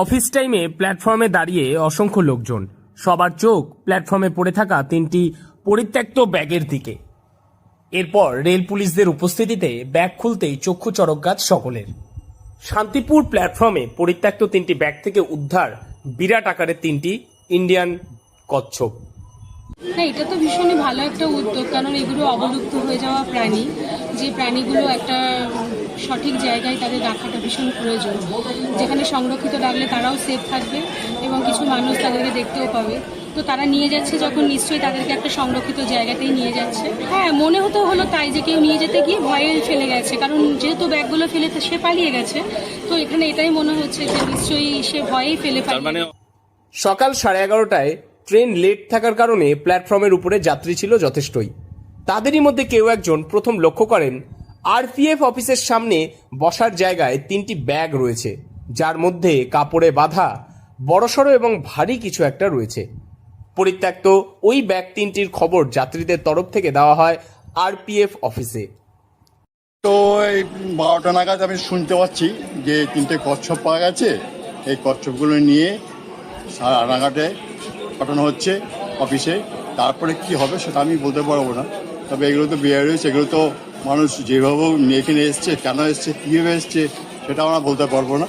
Office টাইমে প্ল্যাটফর্মে দাঁড়িয়ে অসংখ্য লোকজন। সবার চোখ প্ল্যাটফর্মে পড়ে থাকা তিনটি পরিত্যক্ত ব্যাগের দিকে। এরপর রেল পুলিশদের উপস্থিতিতে ব্যাগ খুলতেই চক্ষু চরক গাছ সকলের। শান্তিপুর প্ল্যাটফর্মে পরিত্যক্ত তিনটি ব্যাগ থেকে উদ্ধার বিরাট আকারের তিনটি ইন্ডিয়ান কচ্ছপ। না এটা তো ভীষণই ভালো একটা উদ্যোগ কারণ এগুলো অবলুপ্ত হয়ে যাওয়া প্রাণী। যে প্রাণীগুলো একটা সঠিক জায়গায় তাদের রাখাটা ভীষণ প্রয়োজন। যেখানে সংরক্ষিত রাখলে তারাও সেফ থাকবে এবং কিছু মানুষ তাদেরকে দেখতেও পাবে। তো তারা নিয়ে যাচ্ছে যখন নিশ্চয়ই তাদেরকে একটা সংরক্ষিত জায়গাতেই নিয়ে যাচ্ছে। হ্যাঁ মনে হতো হলো তাই যে কেউ নিয়ে যেতে গিয়ে ভয়ে ফেলে গেছে কারণ যেহেতু ব্যাগগুলো ফেলে তো সে পালিয়ে গেছে তো এখানে এটাই মনে হচ্ছে যে নিশ্চয়ই সে ভয়েই ফেলে পালিয়ে মানে সকাল সাড়ে এগারোটায় ট্রেন লেট থাকার কারণে প্ল্যাটফর্মের উপরে যাত্রী ছিল যথেষ্টই। তাদেরই মধ্যে কেউ একজন প্রথম লক্ষ্য করেন, আরপিএফ অফিসের সামনে বসার জায়গায় তিনটি ব্যাগ রয়েছে, যার মধ্যে কাপড়ে বাঁধা, বড়সড় এবং ভারী কিছু একটা রয়েছে। পরিত্যক্ত ওই ব্যাগ তিনটির খবর যাত্রীদের তরফ থেকে দেওয়া হয় আরপিএফ অফিসে। তো এই বারোটা নাগাদ আমি শুনতে পাচ্ছি যে তিনটে কচ্ছপ পাওয়া গেছে। এই কচ্ছপগুলো নিয়ে সারা রানাঘাটে পাঠানো হচ্ছে অফিসে। তারপরে কি হবে সেটা আমি বলতে পারব না। তবে এগুলো তো রয়েছে এগুলো তো মানুষ যেভাবে এখানে এসছে কেন এসছে কীভাবে এসছে সেটা আমরা বলতে পারব না।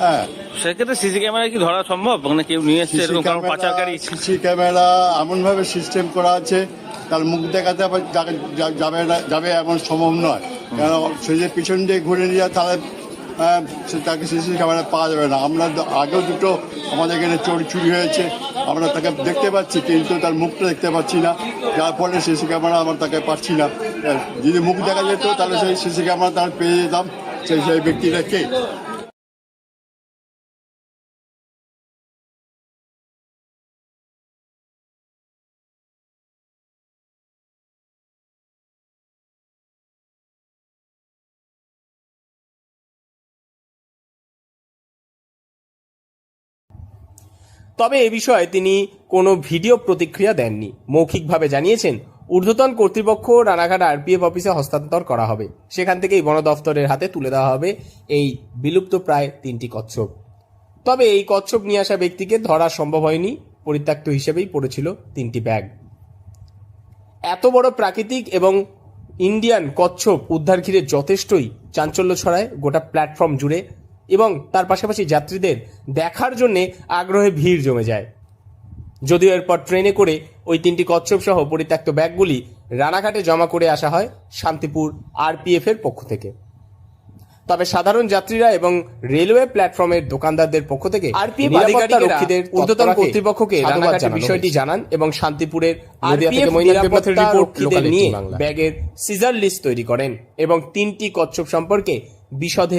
হ্যাঁ। সেক্ষেত্রে সিসি ক্যামেরা কি ধরা সম্ভব? মানে কেউ নিয়ে এসছে এরকম কারণ পাচারকারী? সিসি ক্যামেরা এমনভাবে সিস্টেম করা আছে তার মুখ দেখাতে যাবে যাবে এমন সম্ভব নয়। কেন? সে যে পিছন দিয়ে ঘুরে নিয়ে যায় তাহলে তাকে সিসি ক্যামেরা পাওয়া যাবে না। আমরা আগেও দুটো আমাদের এখানে চোর চুরি হয়েছে। আমরা তাকে দেখতে পাচ্ছি, কিন্তু তার মুখটা দেখতে পাচ্ছি না। যার ফলে সিসি ক্যামেরা আমরা তাকে পাচ্ছি না। যদি মুখ দেখা যেত, তাহলে সেই সিসি ক্যামেরা তার পেয়ে যেতাম। সেই সেই ব্যক্তিটা কে? তবে এ বিষয়ে তিনি কোনো ভিডিও প্রতিক্রিয়া দেননি। মৌখিকভাবে জানিয়েছেন, ঊর্ধ্বতন কর্তৃপক্ষ রানাঘাট আরপিএফ অফিসে হস্তান্তর করা হবে। সেখান থেকেই বন দফতরের হাতে তুলে দেওয়া হবে এই বিলুপ্ত প্রায় তিনটি কচ্ছপ। তবে এই কচ্ছপ নিয়ে আসা ব্যক্তিকে ধরা সম্ভব হয়নি, পরিত্যক্ত হিসেবেই পড়েছিল তিনটি ব্যাগ। এত বড় প্রাকৃতিক এবং ইন্ডিয়ান কচ্ছপ উদ্ধার ঘিরে যথেষ্টই চাঞ্চল্য ছড়ায় গোটা প্ল্যাটফর্ম জুড়ে এবং তার পাশাপাশি যাত্রীদের দেখার জন্যে আগ্রহে ভিড় জমে যায়। যদিও এরপর ট্রেনে করে ওই তিনটি কচ্ছপ সহ পরিত্যক্ত ব্যাগগুলি রানাঘাটে জমা করে আসা হয় শান্তিপুর আরপিএফ এর পক্ষ থেকে। তবে সাধারণ যাত্রীরা এবং রেলওয়ে প্ল্যাটফর্মের দোকানদারদের পক্ষ থেকে আরপিএফ ঊর্ধ্বতন কর্তৃপক্ষকে রানাঘাটের বিষয়টি জানান এবং শান্তিপুরের নিরাপত্তা নিয়ে ব্যাগের সিজার লিস্ট তৈরি করেন এবং তিনটি কচ্ছপ সম্পর্কে বিশদে